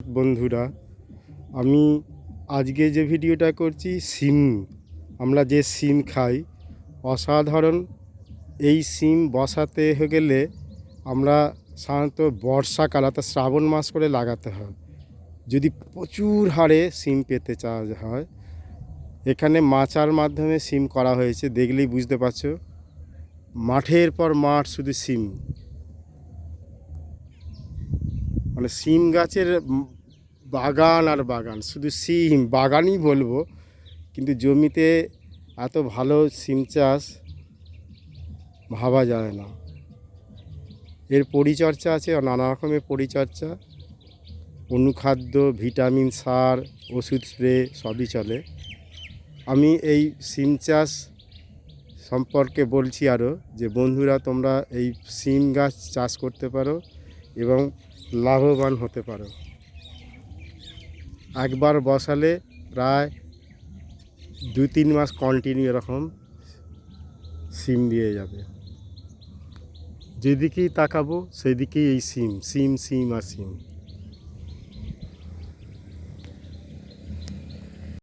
বন্ধুরা, আমি আজকে যে ভিডিওটা করছি সিম আমরা যে সিম খাই, অসাধারণ। এই সিম বসাতে গেলে আমরা সাধারণত বর্ষাকাল অর্থাৎ শ্রাবণ মাস করে লাগাতে হয়। যদি প্রচুর হারে সিম পেতে চাওয়া হয়, এখানে মাচার মাধ্যমে সিম করা হয়েছে, দেখলেই বুঝতে পারছ। মাঠের পর মাঠ শুধু সিম। মানে সিম গাছের বাগান আর বাগান, শুধু সিম, বাগানই বলব। কিন্তু জমিতে এত ভালো সিম চাষ ভাবা যায় না। এর পরিচর্যা আছে নানা রকমের পরিচর্যা। অনুখাদ্য, ভিটামিন, সার, ওষুধ স্প্রে সবই চলে। আমি এই সিম চাষ সম্পর্কে বলছি আরও যে, বন্ধুরা, তোমরা এই সিম গাছ চাষ করতে পারো। এবং লাভবান হতে পারো। একবার বসালে প্রায় দু তিন মাস কন্টিনিউ এরকম সিম দিয়ে যাবে। যেদিকেই তাকাবো, সেদিকেই এই সিম সিম সিম আর সিম।